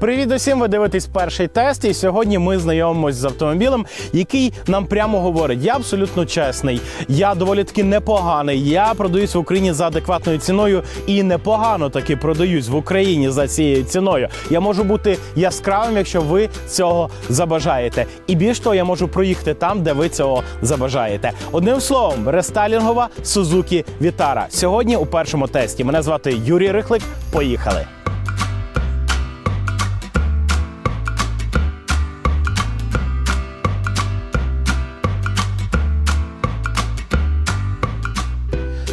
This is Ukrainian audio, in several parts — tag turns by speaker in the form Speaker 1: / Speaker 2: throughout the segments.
Speaker 1: Привіт усім! Ви дивитесь перший тест. І сьогодні ми знайомимось з автомобілем, який нам прямо говорить: я абсолютно чесний, я доволі таки непоганий. Я продаюсь в Україні за адекватною ціною і непогано таки продаюсь в Україні за цією ціною. Я можу бути яскравим, якщо ви цього забажаєте. І більш того, я можу проїхати там, де ви цього забажаєте. Одним словом, рестайлінгова Suzuki Vitara. Сьогодні у першому тесті. Мене звати Юрій Рихлик. Поїхали.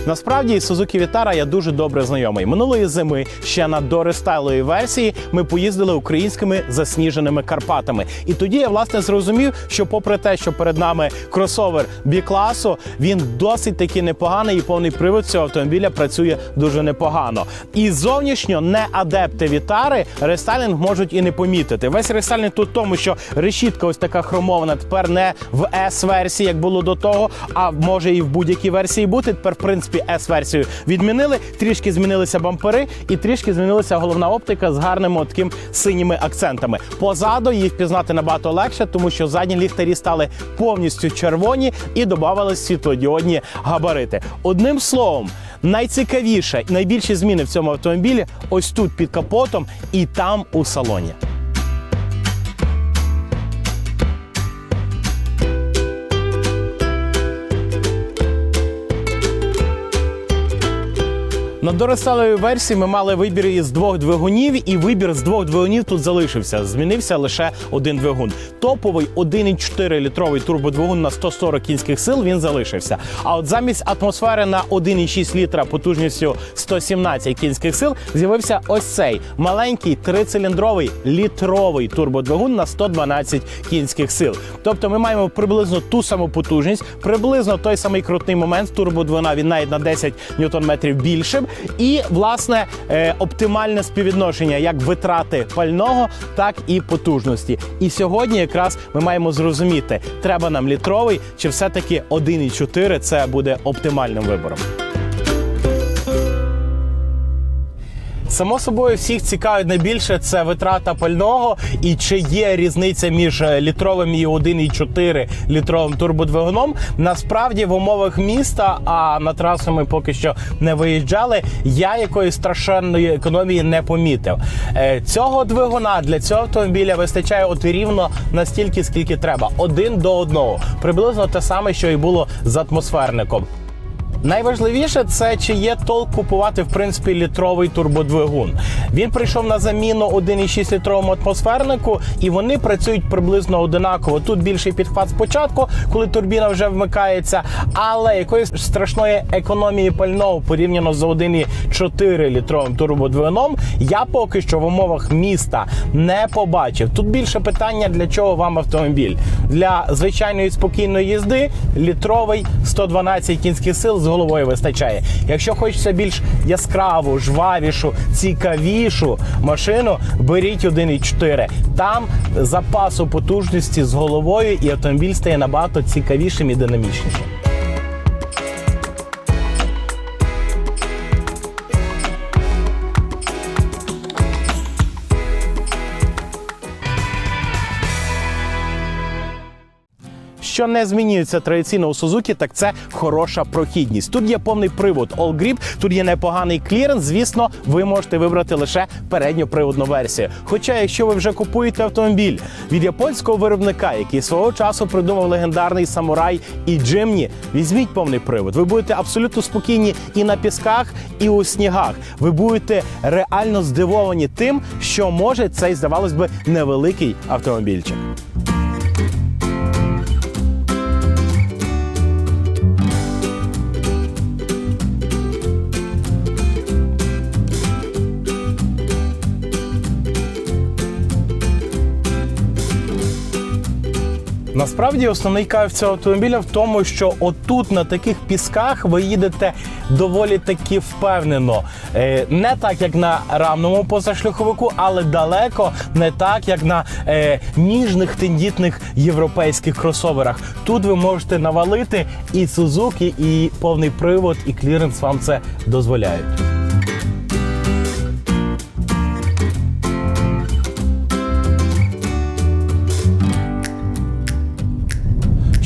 Speaker 1: Насправді Suzuki Vitara я дуже добре знайомий. Минулої зими ще на дорестайловій версії ми поїздили українськими засніженими Карпатами. І тоді я власне зрозумів, що, попри те, що перед нами кросовер B-класу, він досить таки непоганий і повний привод цього автомобіля працює дуже непогано. І зовнішньо не адепти Вітари рестайлінг можуть і не помітити. Весь рестайлінг тут в тому, що решітка ось така хромована, тепер не в S-версії, як було до того, а може і в будь-якій версії бути. Тепер, в принципі, S-версію відмінили, трішки змінилися бампери і трішки змінилася головна оптика з гарними таким синіми акцентами. Позаду їх впізнати набагато легше, тому що задні ліхтарі стали повністю червоні і додавали світлодіодні габарити. Одним словом. Найцікавіше найбільші зміни в цьому автомобілі ось тут під капотом і там у салоні. На доросталої версії ми мали вибір із двох двигунів, і вибір з двох двигунів тут залишився. Змінився лише один двигун. Топовий 1,4 літровий турбодвигун на 140 кінських сил він залишився. А от замість атмосфери на 1,6 літра потужністю 117 кінських сил з'явився ось цей маленький трициліндровий літровий турбодвигун на 112 кінських сил. Тобто ми маємо приблизно ту саму потужність, приблизно той самий крутний момент турбодвигуна, він навіть на 10 ньютон-метрів більшим. І власне е, оптимальне співвідношення як витрати пального, так і потужності. І сьогодні якраз ми маємо зрозуміти, треба нам літровий чи все-таки 1,4 це буде оптимальним вибором. Само собою всіх цікавить найбільше це витрата пального і чи є різниця між е, літровим і 1,4 літровим турбодвигуном. Насправді в умовах міста, а на трасу ми поки що не виїжджали. Я якоїсь страшенної економії не помітив. Е, Цього двигуна для цього автомобіля вистачає от рівно настільки, скільки треба, один до одного. Приблизно те саме, що і було з атмосферником. Найважливіше це чи є толк купувати в принципі літровий турбодвигун. Він прийшов на заміну 1,6 літровому атмосфернику, і вони працюють приблизно одинаково. Тут більший підхват спочатку, коли турбіна вже вмикається, але якоїсь страшної економії пального порівняно з 1,4 літровим турбодвигуном я поки що в умовах міста не побачив. Тут більше питання для чого вам автомобіль для звичайної спокійної їзди. Літровий 112 кінських сил з головою вистачає. Якщо хочеться більш яскраву, жвавішу, цікавішу машину, беріть 1,4. Там запасу потужності з головою, і автомобіль стає набагато цікавішим і динамічнішим. Що не змінюється традиційно у Сузукі, так це хороша прохідність. Тут є повний привод All Grip, тут є непоганий кліренс. Звісно, ви можете вибрати лише передню приводну версію. Хоча, якщо ви вже купуєте автомобіль від японського виробника, який свого часу придумав легендарний самурай і Джимні, візьміть повний привод. Ви будете абсолютно спокійні і на пісках, і у снігах. Ви будете реально здивовані тим, що може цей, здавалось би, невеликий автомобільчик. Насправді основний кайф цього автомобіля в тому, що отут на таких пісках ви їдете доволі таки впевнено. Е, Не так, як на рамному позашляховику, але далеко не так, як на е, ніжних тендітних європейських кросоверах. Тут ви можете навалити і Suzuki, і повний привод, і кліренс вам це дозволяють.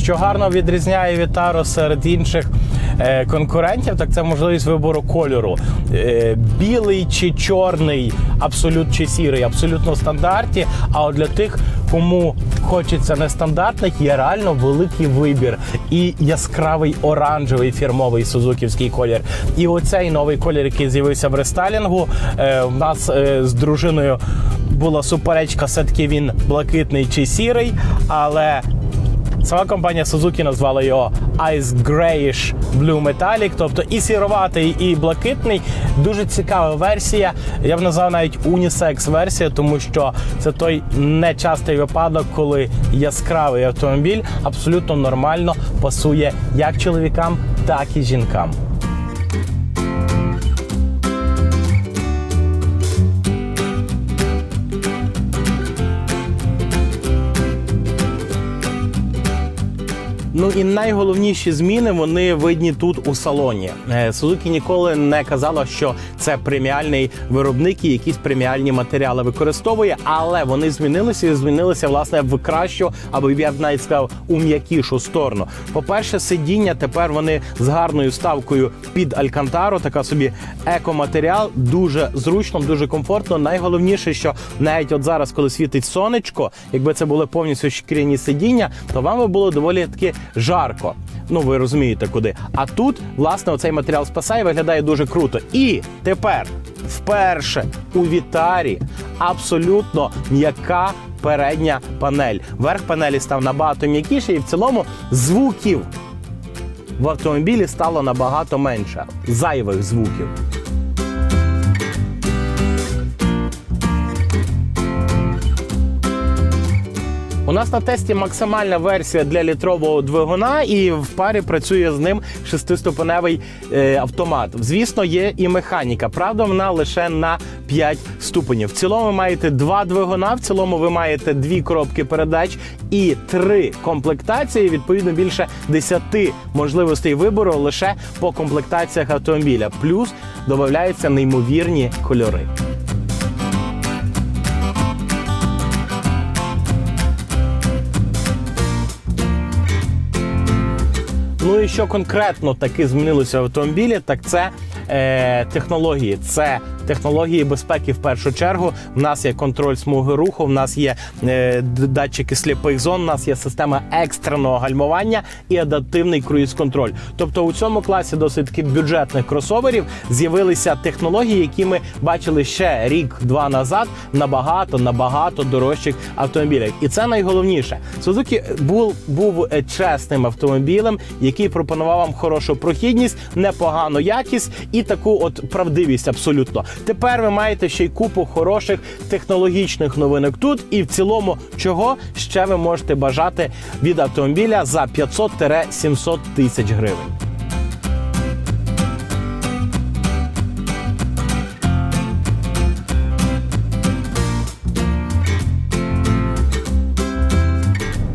Speaker 1: Що гарно відрізняє Вітаро серед інших е, конкурентів, так це можливість вибору кольору. Е, білий чи чорний, абсолют чи сірий, абсолютно в стандарті. А от для тих, кому хочеться нестандартних, є реально великий вибір. І яскравий оранжевий фірмовий сузуківський колір. І оцей новий колір, який з'явився в рестайлінгу. Е, в нас з дружиною була суперечка, все-таки він блакитний чи сірий, але Сама компанія Suzuki назвала його Ice Grayish Blue Metallic, тобто і сіроватий, і блакитний. Дуже цікава версія. Я б назвав навіть унісекс версія, тому що це той нечастий випадок, коли яскравий автомобіль абсолютно нормально пасує як чоловікам, так і жінкам. Ну і найголовніші зміни вони видні тут у салоні. Е, Suzuki ніколи не казала, що це преміальний виробник і якісь преміальні матеріали використовує, але вони змінилися і змінилися власне в кращу, або я б навіть сказав у м'якішу сторону. По-перше, сидіння тепер вони з гарною ставкою під алькантару, така собі екоматеріал, дуже зручно, дуже комфортно. Найголовніше, що навіть от зараз, коли світить сонечко, якби це були повністю шкіряні сидіння, то вам би було доволі таки жарко. Ну ви розумієте куди. А тут, власне, оцей матеріал спасає, виглядає дуже круто. І тепер вперше у Вітарі абсолютно м'яка передня панель. Верх панелі став набагато м'якіший, і в цілому звуків в автомобілі стало набагато менше. Зайвих звуків. У нас на тесті максимальна версія для літрового двигуна, і в парі працює з ним шестиступеневий е, автомат. Звісно, є і механіка. Правда, вона лише на 5 ступенів. В цілому ви маєте два двигуна. В цілому ви маєте дві коробки передач і три комплектації. Відповідно, більше 10 можливостей вибору лише по комплектаціях автомобіля. Плюс додаються неймовірні кольори. Ну і що конкретно таки змінилося в автомобілі, так це е, технології. Це технології безпеки в першу чергу. В нас є контроль смуги руху, в нас є е, датчики сліпих зон, в нас є система екстреного гальмування і адаптивний круїз-контроль. Тобто у цьому класі досить таки бюджетних кросоверів з'явилися технології, які ми бачили ще рік-два назад набагато набагато дорожчих автомобілях. І це найголовніше. Suzuki був, був е, чесним автомобілем, який пропонував вам хорошу прохідність, непогану якість і таку от правдивість абсолютно. Тепер ви маєте ще й купу хороших технологічних новинок тут, і в цілому, чого ще ви можете бажати від автомобіля за 500-700 тисяч гривень.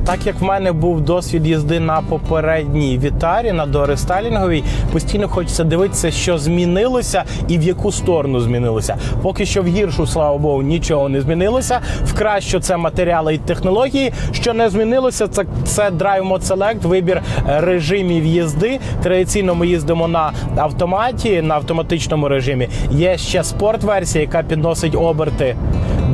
Speaker 1: Так як в мене був досвід їзди на попередній вітарі, на дорестайлінговій, постійно хочеться дивитися, що змінилося і в яку сторону змінилося. Поки що в гіршу, слава Богу, нічого не змінилося. В кращу це матеріали і технології. Що не змінилося, це, це Drive Mode Select, вибір е, режимів їзди. Традиційно ми їздимо на автоматі, на автоматичному режимі. Є ще спорт-версія, яка підносить оберти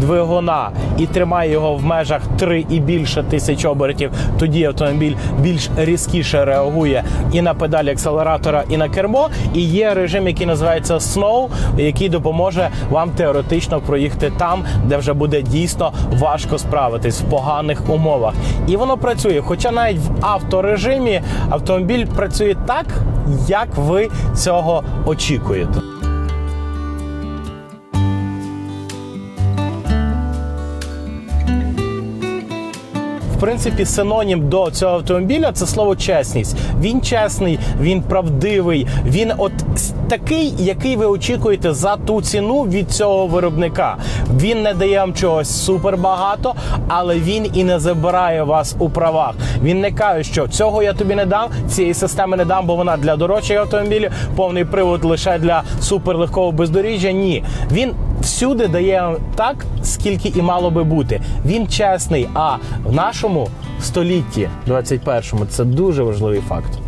Speaker 1: двигуна і тримає його в межах 3 і більше тисяч обертів, тоді автомобіль більш різкіше реагує і на педалі акселератора, і на кермо. І є режим, який називається Snow, який допоможе вам теоретично проїхати там, де вже буде дійсно важко справитись в поганих умовах. І воно працює. Хоча навіть в авторежимі автомобіль працює так, як ви цього очікуєте. Принципі, синонім до цього автомобіля це слово чесність. Він чесний, він правдивий, він от такий, який ви очікуєте за ту ціну від цього виробника. Він не дає вам чогось супер багато, але він і не забирає вас у правах. Він не каже, що цього я тобі не дам, цієї системи не дам, бо вона для дорожчих автомобілів, повний привод лише для суперлегкого бездоріжжя. Ні, він всюди дає так, скільки і мало би бути. Він чесний. А в нашому столітті, 21-му, це дуже важливий факт.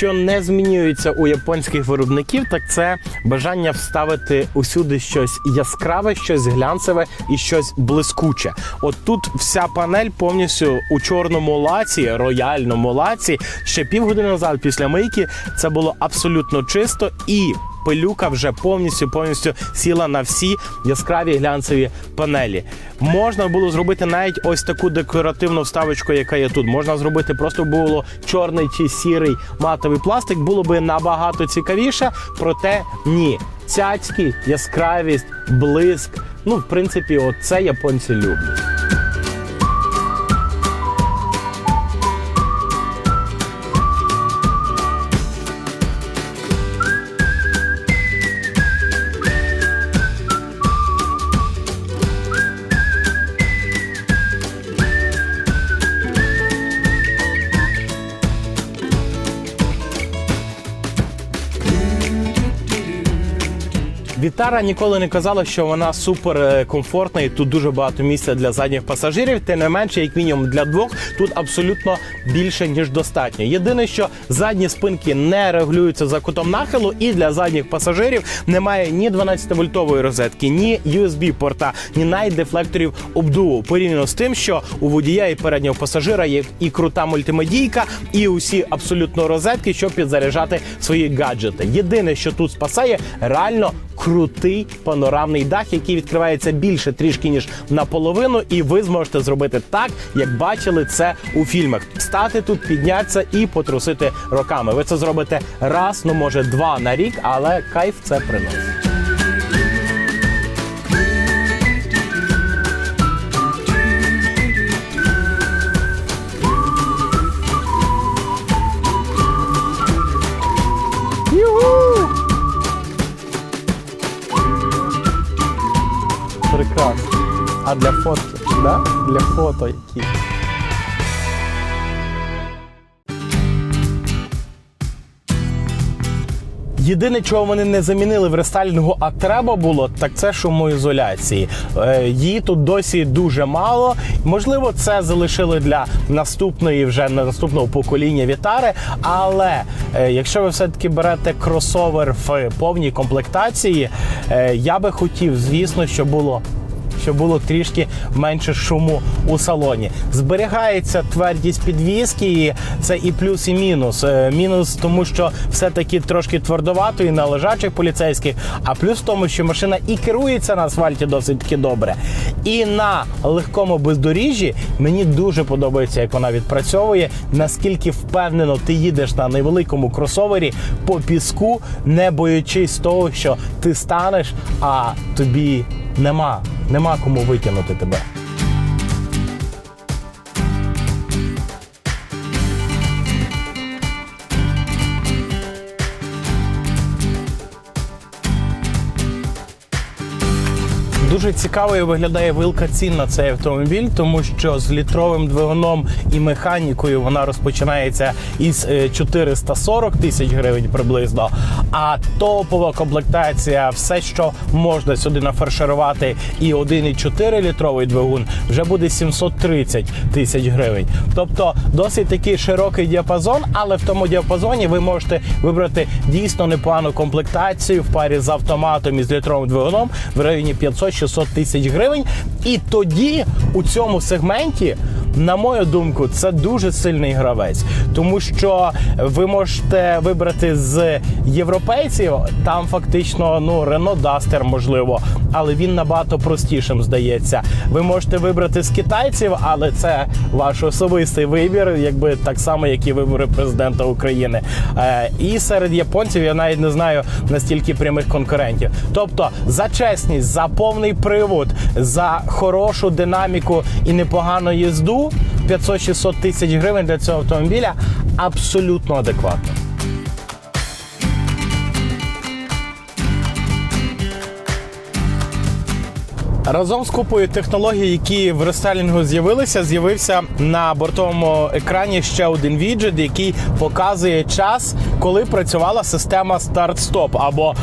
Speaker 1: Що не змінюється у японських виробників, так це бажання вставити усюди щось яскраве, щось глянцеве і щось блискуче. От тут вся панель повністю у чорному лаці, рояльному лаці. Ще півгодини назад після мийки це було абсолютно чисто і. Пилюка вже повністю повністю сіла на всі яскраві глянцеві панелі. Можна було зробити навіть ось таку декоративну вставочку, яка є тут. Можна зробити просто було чорний чи сірий матовий пластик, було би набагато цікавіше. Проте ні, цяцькі, яскравість, блиск. Ну, в принципі, оце японці люблять. Вітара ніколи не казала, що вона супер е, комфортна і тут дуже багато місця для задніх пасажирів. Тим не менше, як мінімум для двох, тут абсолютно більше ніж достатньо. Єдине, що задні спинки не регулюються за кутом нахилу, і для задніх пасажирів немає ні 12-вольтової розетки, ні USB порта, ні навіть дефлекторів обдуву. Порівняно з тим, що у водія і переднього пасажира є і крута мультимедійка, і усі абсолютно розетки, щоб підзаряджати свої гаджети. Єдине, що тут спасає, реально крутий панорамний дах, який відкривається більше трішки ніж наполовину, і ви зможете зробити так, як бачили це у фільмах. Стати тут, піднятися і потрусити роками. Ви це зробите раз, ну може два на рік, але кайф це приносить. А для фотки, да? Для фото які. Єдине, чого вони не замінили в рестайлінгу, а треба було, так це шумоізоляції. Е, Її тут досі дуже мало. Можливо, це залишили для наступної вже наступного покоління Вітари. Але е, якщо ви все-таки берете кросовер в повній комплектації, е, я би хотів, звісно, що було щоб було трішки менше шуму у салоні. Зберігається твердість підвіски, і це і плюс, і мінус. Е, Мінус, тому що все-таки трошки твердовато і на лежачих поліцейських, а плюс в тому, що машина і керується на асфальті досить таки добре. І на легкому бездоріжжі мені дуже подобається, як вона відпрацьовує, наскільки впевнено ти їдеш на невеликому кросовері по піску, не боючись того, що ти станеш, а тобі нема, нема кому витягнути тебе. Дуже цікавою виглядає вилка цін на цей автомобіль, тому що з літровим двигуном і механікою вона розпочинається із е, 440 тисяч гривень приблизно. А топова комплектація, все, що можна сюди нафарширувати, і 1,4 літровий двигун вже буде 730 тисяч гривень. Тобто досить такий широкий діапазон, але в тому діапазоні ви можете вибрати дійсно непогану комплектацію в парі з автоматом і з літровим двигуном в районі 500-600 тисяч гривень. І тоді у цьому сегменті. На мою думку, це дуже сильний гравець, тому що ви можете вибрати з європейців там фактично ну Renault Duster, можливо, але він набагато простішим здається. Ви можете вибрати з китайців, але це ваш особистий вибір, якби так само, як і вибори президента України. Е, і серед японців я навіть не знаю настільки прямих конкурентів. Тобто за чесність, за повний привод, за хорошу динаміку і непогану їзду 500-600 тисяч гривень для цього автомобіля абсолютно адекватно. Разом з купою технологій, які в рестайлінгу з'явилися, з'явився на бортовому екрані ще один віджит, який показує час, коли працювала система Start-Stop або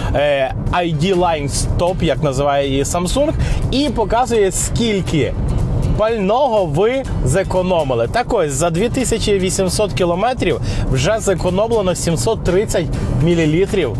Speaker 1: ID Line Stop, як називає її Samsung, і показує скільки. Пального ви зекономили. Так ось за 2800 кілометрів вже зекономлено 730 мілілітрів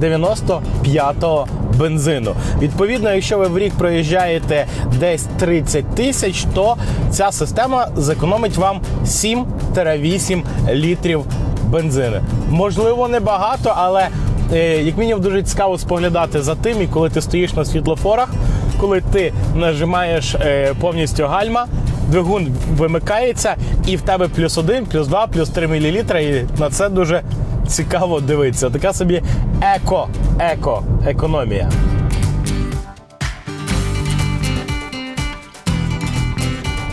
Speaker 1: 95-го бензину. Відповідно, якщо ви в рік проїжджаєте десь 30 тисяч, то ця система зекономить вам 7-8 літрів бензину. Можливо, не багато, але е, як мінімум дуже цікаво споглядати за тим, і коли ти стоїш на світлофорах, коли ти нажимаєш е, повністю гальма. Двигун вимикається, і в тебе плюс один, плюс два, плюс три мілілітра. І на це дуже цікаво дивитися. Така собі еко, еко, економія.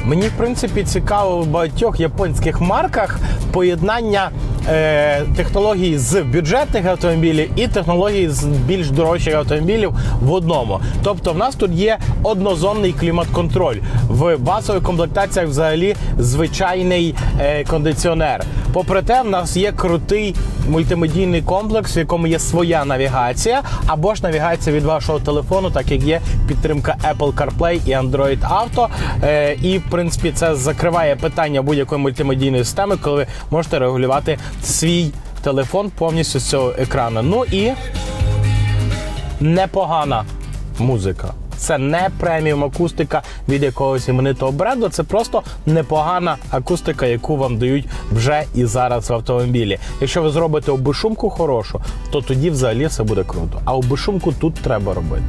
Speaker 1: Мені, в принципі, цікаво в багатьох японських марках поєднання е, технологій з бюджетних автомобілів і технології з більш дорожчих автомобілів в одному. Тобто, в нас тут є однозонний клімат-контроль. В базових комплектаціях взагалі звичайний е, кондиціонер. Попри те, в нас є крутий мультимедійний комплекс, в якому є своя навігація, або ж навігація від вашого телефону, так як є підтримка Apple CarPlay і Android Auto. Е, і в принципі це закриває питання будь-якої мультимедійної системи, коли ви можете регулювати свій телефон повністю з цього екрану. Ну і непогана музика. Це не преміум акустика від якогось іменитого бренду. Це просто непогана акустика, яку вам дають вже і зараз в автомобілі. Якщо ви зробите обишумку хорошу, то тоді взагалі все буде круто. А обишумку тут треба робити.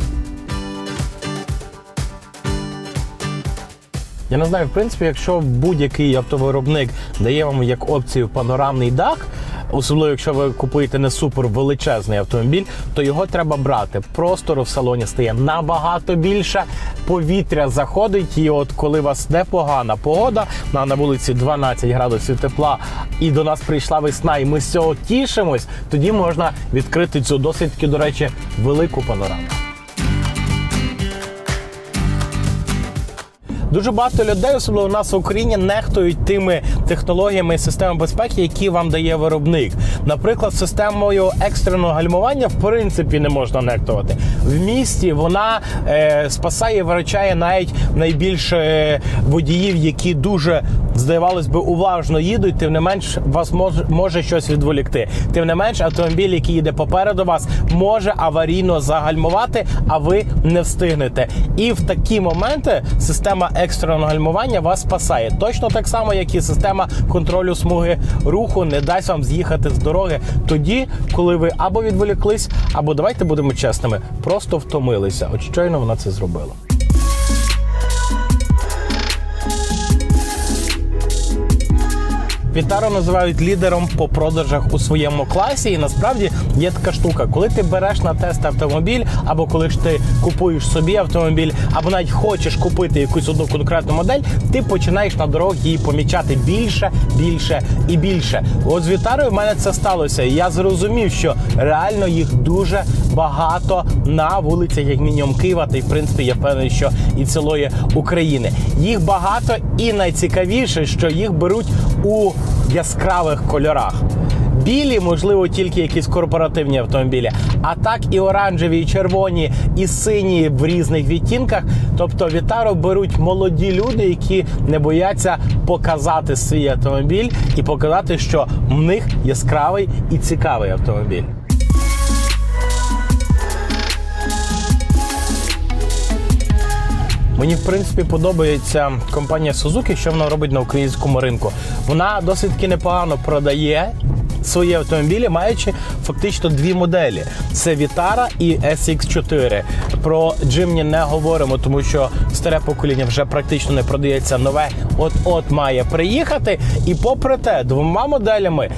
Speaker 1: Я не знаю, в принципі, якщо будь-який автовиробник дає вам як опцію панорамний дах, особливо якщо ви купуєте не супер величезний автомобіль, то його треба брати. Простору в салоні стає набагато більше. Повітря заходить, і от коли у вас непогана погода, на, на вулиці 12 градусів тепла, і до нас прийшла весна, і ми з цього тішимось, тоді можна відкрити цю досить таки, до речі, велику панораму. Дуже багато людей, особливо у нас в Україні, нехтують тими технологіями і системами безпеки, які вам дає виробник. Наприклад, системою екстреного гальмування в принципі не можна нехтувати. В місті вона е, спасає, виручає навіть найбільше е, водіїв, які дуже здавалось би уважно їдуть. Тим не менш, вас може, може щось відволікти. Тим не менш, автомобіль, який їде попереду вас, може аварійно загальмувати, а ви не встигнете. І в такі моменти система екстреного гальмування вас спасає. Точно так само, як і система контролю смуги руху не дасть вам з'їхати з дороги тоді, коли ви або відволіклись, або давайте будемо чесними, просто втомилися. От щойно вона це зробила. Вітаро називають лідером по продажах у своєму класі. І насправді є така штука, коли ти береш на тест автомобіль, або коли ж ти купуєш собі автомобіль, або навіть хочеш купити якусь одну конкретну модель, ти починаєш на дорогах її помічати більше, більше і більше. От з Вітарою в мене це сталося. І я зрозумів, що реально їх дуже багато на вулицях, як мінімум Києва, та й в принципі я впевнений, що і цілої України. Їх багато, і найцікавіше, що їх беруть у яскравих кольорах. Білі, можливо, тільки якісь корпоративні автомобілі, а так і оранжеві, і червоні, і сині в різних відтінках. Тобто Вітаро беруть молоді люди, які не бояться показати свій автомобіль і показати, що в них яскравий і цікавий автомобіль. Мені в принципі подобається компанія Suzuki, що вона робить на українському ринку. Вона досить таки непогано продає свої автомобілі, маючи фактично дві моделі: це Vitara і SX4. Про Jimny не говоримо, тому що старе покоління вже практично не продається. Нове от-от має приїхати. І попри те, двома моделями.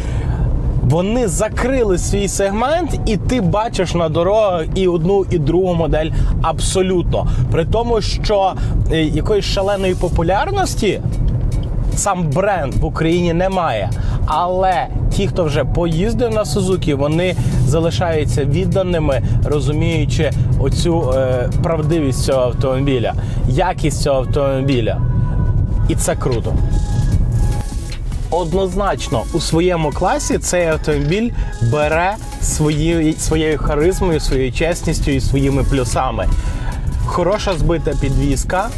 Speaker 1: Вони закрили свій сегмент, і ти бачиш на дорогах і одну, і другу модель абсолютно. При тому, що е, якоїсь шаленої популярності сам бренд в Україні немає. Але ті, хто вже поїздив на Сузукі, вони залишаються відданими, розуміючи оцю е, правдивість цього автомобіля, якість цього автомобіля. І це круто. Однозначно у своєму класі цей автомобіль бере свої, своєю харизмою, своєю чесністю і своїми плюсами. Хороша збита підвізка,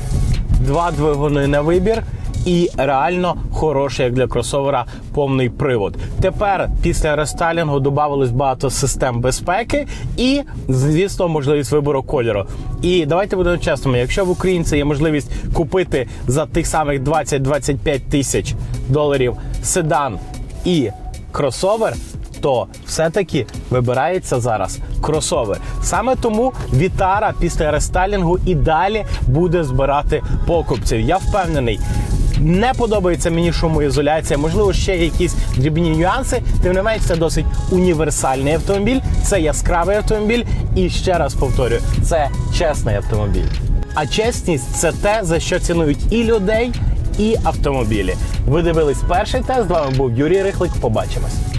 Speaker 1: два двигуни на вибір. І реально хороший, як для кросовера, повний привод. Тепер після рестайлінгу додавалось багато систем безпеки і, звісно, можливість вибору кольору. І давайте будемо чесними, якщо в українці є можливість купити за тих самих 20-25 тисяч доларів седан і кросовер, то все-таки вибирається зараз кросовер. Саме тому Вітара після рестайлінгу і далі буде збирати покупців. Я впевнений. Не подобається мені шумоізоляція, можливо, ще якісь дрібні нюанси. Тим не менш, це досить універсальний автомобіль, це яскравий автомобіль. І ще раз повторюю, це чесний автомобіль. А чесність це те, за що цінують і людей, і автомобілі. Ви дивились перший тест. З вами був Юрій Рихлик. Побачимось.